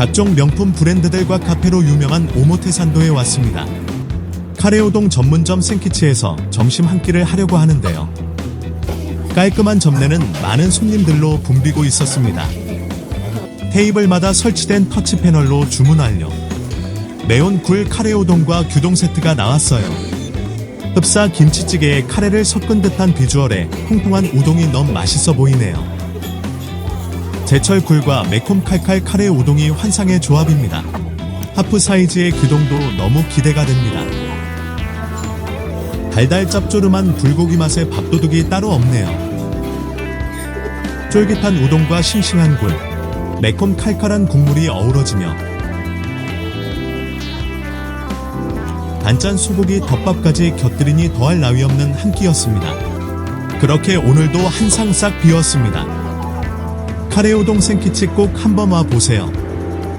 각종 명품 브랜드들과 카페로 유명한 오모테산도에 왔습니다. 카레우동 전문점 생키치에서 점심 한 끼를 하려고 하는데요. 깔끔한 점례는 많은 손님들로 붐비고 있었습니다. 테이블마다 설치된 터치 패널로 주문 완료. 매운 굴 카레우동과 규동 세트가 나왔어요. 흡사 김치찌개에 카레를 섞은 듯한 비주얼에 통통한 우동이 너무 맛있어 보이네요. 제철 굴과 매콤 칼칼 카레 우동이 환상의 조합입니다. 하프 사이즈의 규동도 너무 기대가 됩니다. 달달 짭조름한 불고기 맛의 밥도둑이 따로 없네요. 쫄깃한 우동과 싱싱한 굴, 매콤 칼칼한 국물이 어우러지며 단짠 소고기 덮밥까지 곁들이니 더할 나위 없는 한 끼였습니다. 그렇게 오늘도 한 상 싹 비웠습니다. 카레우동 생 키치 꼭 한번 와 보세요.